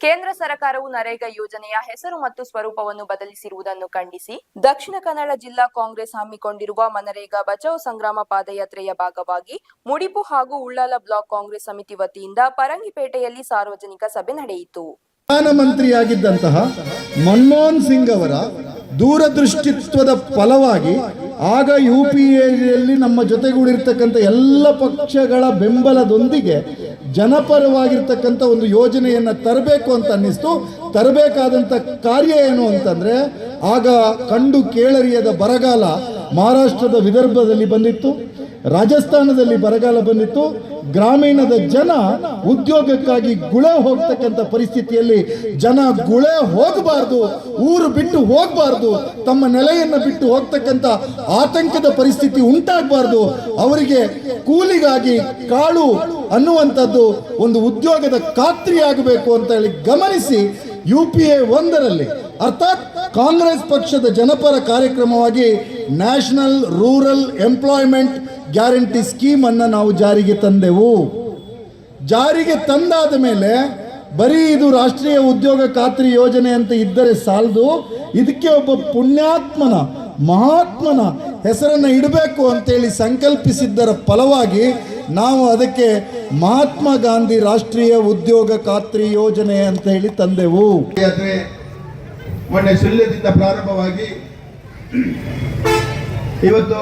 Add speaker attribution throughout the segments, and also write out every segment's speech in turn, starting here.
Speaker 1: ಕೇಂದ್ರ ಸರ್ಕಾರವು ನರೇಗಾ ಯೋಜನೆಯ ಹೆಸರು ಮತ್ತು ಸ್ವರೂಪವನ್ನು ಬದಲಿಸಿರುವುದನ್ನು ಖಂಡಿಸಿ ದಕ್ಷಿಣ ಕನ್ನಡ ಜಿಲ್ಲಾ ಕಾಂಗ್ರೆಸ್ ಹಮ್ಮಿಕೊಂಡಿರುವ ಮನರೇಗಾ ಬಚಾವ್ ಸಂಗ್ರಾಮ ಪಾದಯಾತ್ರೆಯ ಭಾಗವಾಗಿ ಮುಡಿಪು ಹಾಗೂ ಉಳ್ಳಾಲ ಬ್ಲಾಕ್ ಕಾಂಗ್ರೆಸ್ ಸಮಿತಿ ವತಿಯಿಂದ ಪರಂಗಿಪೇಟೆಯಲ್ಲಿ ಸಾರ್ವಜನಿಕ ಸಭೆ ನಡೆಯಿತು.
Speaker 2: ಪ್ರಧಾನಮಂತ್ರಿಯಾಗಿದ್ದಂತಹ ಮನಮೋಹನ್ ಸಿಂಗ್ ಅವರ ದೂರದೃಷ್ಟಿತ್ವದ ಫಲವಾಗಿ ಆಗ ಯು ಪಿ ಎಲ್ಲಿ ನಮ್ಮ ಜೊತೆಗೂಡಿರ್ತಕ್ಕಂಥ ಎಲ್ಲ ಪಕ್ಷಗಳ ಬೆಂಬಲದೊಂದಿಗೆ ಜನಪರವಾಗಿರ್ತಕ್ಕಂಥ ಒಂದು ಯೋಜನೆಯನ್ನು ತರಬೇಕು ಅಂತ ಅನ್ನಿಸ್ತು. ತರಬೇಕಾದಂಥ ಕಾರ್ಯ ಏನು ಅಂತಂದರೆ, ಆಗ ಕಂಡು ಕೇಳರಿಯದ ಬರಗಾಲ ಮಹಾರಾಷ್ಟ್ರದ ವಿದರ್ಭದಲ್ಲಿ ಬಂದಿತ್ತು. ರಾಜಸ್ಥಾನದಲ್ಲಿ ಬರಗಾಲ ಬಂದಿತ್ತು. ಗ್ರಾಮೀಣದ ಜನ ಉದ್ಯೋಗಕ್ಕಾಗಿ ಗುಳೆ ಹೋಗ್ತಕ್ಕಂಥ ಪರಿಸ್ಥಿತಿಯಲ್ಲಿ ಜನ ಗುಳೆ ಹೋಗಬಾರ್ದು, ಊರು ಬಿಟ್ಟು ಹೋಗಬಾರ್ದು, ತಮ್ಮ ನೆಲೆಯನ್ನು ಬಿಟ್ಟು ಹೋಗ್ತಕ್ಕಂಥ ಆತಂಕದ ಪರಿಸ್ಥಿತಿ ಉಂಟಾಗಬಾರ್ದು. ಅವರಿಗೆ ಕೂಲಿಗಾಗಿ ಕಾಳು ಅನ್ನುವಂಥದ್ದು ಒಂದು ಉದ್ಯೋಗದ ಖಾತ್ರಿ ಆಗಬೇಕು ಅಂತ ಹೇಳಿ ಗಮನಿಸಿ ಯು ಪಿ ಎ ಒಂದರಲ್ಲಿ, ಅರ್ಥಾತ್ ಕಾಂಗ್ರೆಸ್ ಪಕ್ಷದ ಜನಪರ ಕಾರ್ಯಕ್ರಮವಾಗಿ national rural employment guarantee scheme ಅನ್ನು ನಾವು ಜಾರಿಗೆ ತಂದೆವು. ಜಾರಿಗೆ ತಂದಾದ ಮೇಲೆ ಬರೀ ಇದು ರಾಷ್ಟ್ರೀಯ ಉದ್ಯೋಗ ಖಾತ್ರಿ ಯೋಜನೆ ಅಂತ ಇದ್ದರೆ ಸಾಲದು, ಇದಕ್ಕೆ ಒಬ್ಬ ಪುಣ್ಯಾತ್ಮನ, ಮಹಾತ್ಮನ ಹೆಸರನ್ನು ಇಡಬೇಕು ಅಂತೇಳಿ ಸಂಕಲ್ಪಿಸಿದ್ದರ ಫಲವಾಗಿ ನಾವು ಅದಕ್ಕೆ ಮಹಾತ್ಮ ಗಾಂಧಿ ರಾಷ್ಟ್ರೀಯ ಉದ್ಯೋಗ ಖಾತ್ರಿ ಯೋಜನೆ ಅಂತ ಹೇಳಿ ತಂದೆವು.
Speaker 3: ಮೊನ್ನೆ ಶಲ್ಯದಿಂದ ಪ್ರಾರಂಭವಾಗಿ ಇವತ್ತು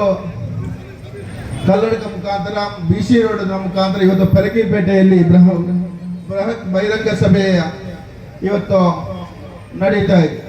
Speaker 3: ಕಲ್ಲಡಕ ಮುಖಾಂತರ ಬಿ ಸಿ ರೋಡ್ ಮುಖಾಂತರ ಇವತ್ತು ಪರಗಿಪೇಟೆಯಲ್ಲಿ ಬೃಹತ್ ಬಹಿರಂಗ ಸಭೆಯ ಇವತ್ತು ನಡೀತಾ ಇದೆ.